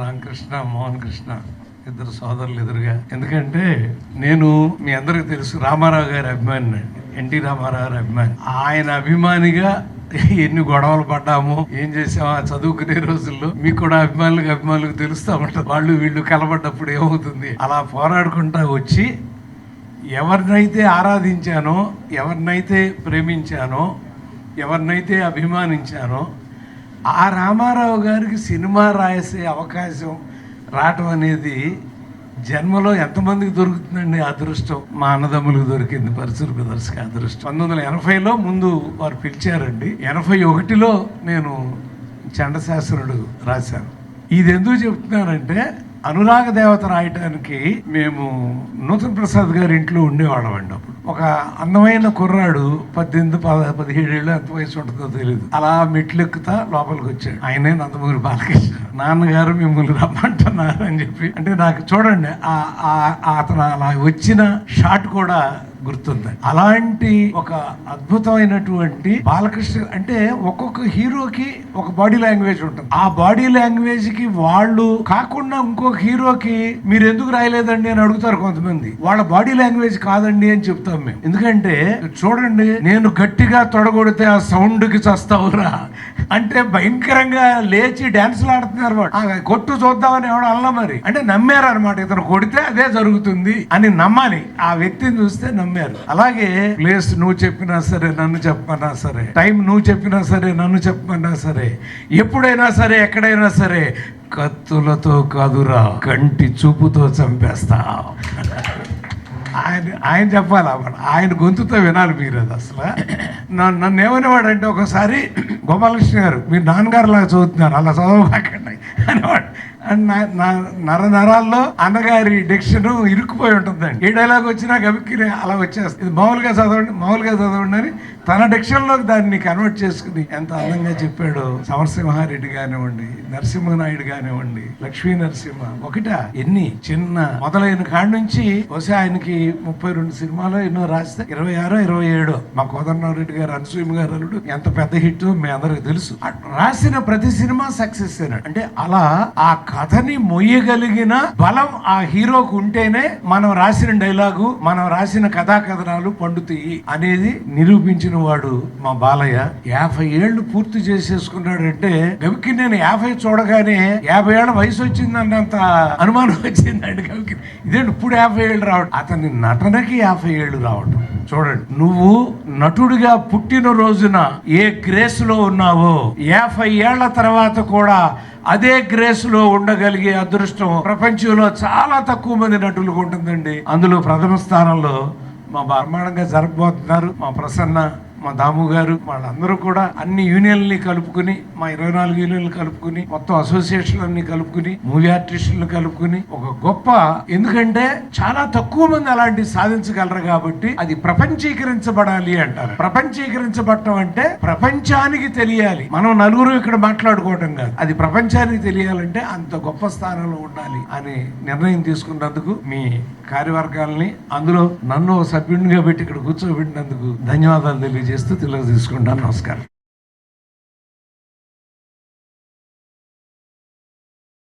రామకృష్ణ మోహన్ కృష్ణ ఇద్దరు సోదరులు ఎదురుగా. ఎందుకంటే నేను మీ అందరికీ తెలుసు రామారావు గారి అభిమాని అండి ఎన్టీ రామారావు గారి అభిమాని. ఆయన అభిమానిగా ఎన్ని గొడవలు పడ్డాము ఏం చేసామో ఆ చదువుకునే రోజుల్లో మీకు కూడా అభిమానులకు అభిమానులకు తెలుస్తా వాళ్ళు వీళ్ళు కలబడ్డప్పుడు ఏమవుతుంది? అలా పోరాడుకుంటా వచ్చి ఎవరినైతే ఆరాధించానో ఎవరినైతే ప్రేమించానో ఎవరినైతే అభిమానించానో ఆ రామారావు గారికి సినిమా రాసే అవకాశం రావటం అనేది జన్మలో ఎంతమందికి దొరుకుతుందండి అదృష్టం? మా అన్నదమ్ములకు దొరికింది పరిసర బ్రదర్స్కి అదృష్టం. పంతొమ్మిది వందల ఎనభైలో ముందు వారు పిలిచారండి. ఎనభై ఒకటిలో నేను చండశాస్త్రుడు రాశాను. ఇది ఎందుకు చెప్తున్నానంటే అనురాగ దేవత రాయటానికి మేము నూతన్ ప్రసాద్ గారి ఇంట్లో ఉండేవాళ్ళం అండి అప్పుడు. ఒక అందమైన కుర్రాడు పద్దెనిమిది పద పదిహేడేళ్ళు ఎంత వయసు ఉంటుందో తెలియదు అలా మెట్లు ఎక్కుతా లోపలికి వచ్చాడు ఆయనే నందమూరి బాలకృష్ణ. నాన్నగారు మిమ్మల్ని రమ్మంటున్నారు అని చెప్పి. అంటే నాకు చూడండి ఆ- ఆ- అతను అలా వచ్చిన షాట్ కూడా గుర్తుంది. అలాంటి ఒక అద్భుతమైనటువంటి బాలకృష్ణ అంటే ఒక్కొక్క హీరోకి ఒక బాడీ లాంగ్వేజ్ ఉంటుంది. ఆ బాడీ లాంగ్వేజ్కి వాళ్ళు కాకుండా ఇంకొక హీరోకి మీరు ఎందుకు రాయలేదండి అని అడుగుతారు కొంతమంది. వాళ్ళ బాడీ లాంగ్వేజ్ కాదండి అని చెప్తాం మేము. ఎందుకంటే చూడండి నేను గట్టిగా తొడగొడితే ఆ సౌండ్కి చస్తావురా అంటే భయంకరంగా లేచి డాన్సులు ఆడుతున్నారు వాడు కొట్టు చూద్దామని ఎవడు అల్లా మరి. అంటే నమ్మారు అనమాట ఇతను కొడితే అదే జరుగుతుంది అని నమ్మాలి. ఆ వ్యక్తిని చూస్తే నమ్మారు. అలాగే ప్లేస్ నువ్వు చెప్పినా సరే నన్ను చెప్పమన్నా సరే టైం నువ్వు చెప్పినా సరే నన్ను చెప్పమన్నా సరే ఎప్పుడైనా సరే ఎక్కడైనా సరే కత్తులతో కాదురా కంటి చూపుతో చంపేస్తా. ఆయన ఆయన చెప్పాలి? అన్నమాట ఆయన గొంతుతో వినాలి మీరు అది అసలు. నన్ను నన్ను ఏమనేవాడంటే ఒకసారి గోపాలకృష్ణ గారు మీరు నాన్నగారు లాగా చదువుతున్నారు అలా చదవకండి అనేవాడు. అండ్ నా నా- నర నరాల్లో అన్నగారి డిక్షన్ ఇరుక్కుపోయి ఉంటుందండి. ఏ డైలాగ్ వచ్చినా గబిక్కి అలా వచ్చేస్తుంది. ఇది మామూలుగా చదవండి మామూలుగా చదవండి అని తన డిక్షన్లోకి దాన్ని కన్వర్ట్ చేసుకుని ఎంత అందంగా చెప్పాడో. సమరసింహారెడ్డి కానివ్వండి నరసింహనాయుడు కానివ్వండి లక్ష్మీ నరసింహ ఒకట ఎన్ని చిన్న మొదలైన కాడి నుంచి బహుశా ఆయనకి ముప్పై రెండు సినిమాలు ఎన్నో రాస్తే ఇరవై ఆరో ఇరవై ఏడో. మా కోదండరావు గారు అనసూయమ గారు అల్లుడు ఎంత పెద్ద హిట్ మీ అందరికి తెలుసు. రాసిన ప్రతి సినిమా సక్సెస్ అంటే అలా ఆ కథని మొయ్యగలిగిన బలం ఆ హీరోకు ఉంటేనే మనం రాసిన డైలాగు మనం రాసిన కథాకథనాలు పండుతాయి అనేది నిరూపించిన వాడు మా బాలయ్య. యాభై ఏళ్ళు పూర్తి చేసేసుకున్నాడంటే గవికి నేను యాభై చూడగానే యాభై ఏళ్ళ వయసు వచ్చిందన్నంత అనుమానం వచ్చిందండి గవికి. ఇదేంటి ఇప్పుడు యాభై ఏళ్ళు రావడం? అతని నటనకి యాభై ఏళ్ళు రావడం చూడండి. నువ్వు నటుడిగా పుట్టిన రోజున ఏ గ్రేస్లో ఉన్నావో యాభై ఏళ్ళ తర్వాత కూడా అదే గ్రేస్లో ఉండగలిగే అదృష్టం ప్రపంచంలో చాలా తక్కువ మంది నటులకు ఉంటుందండి. అందులో ప్రథమ స్థానంలో మా బ్రహ్మాండంగా జరగబోతున్నారు మా ప్రసన్న. మా దాము గారు వాళ్ళందరూ కూడా అన్ని యూనియన్లని కలుపుకుని మా ఇరవై నాలుగు యూనియన్లు కలుపుకుని మొత్తం అసోసియేషన్లన్నీ కలుపుకుని మూవీ ఆర్టిస్టులను కలుపుకుని ఒక గొప్ప ఎందుకంటే చాలా తక్కువ మంది అలాంటి సాధించగలరు కాబట్టి అది ప్రపంచీకరించబడాలి అంటారు. ప్రపంచీకరించబడటం అంటే ప్రపంచానికి తెలియాలి. మనం నలుగురు ఇక్కడ మాట్లాడుకోవటం కాదు. అది ప్రపంచానికి తెలియాలంటే అంత గొప్ప స్థానంలో ఉండాలి అని నిర్ణయం తీసుకున్నందుకు మీ కార్యవర్గాల్ని అందులో నన్ను సభ్యునిగా పెట్టి ఇక్కడ కూర్చోబెట్టినందుకు ధన్యవాదాలు తెలియజేస్తూ తెలుగు తీసుకుంటాను. నమస్కారం.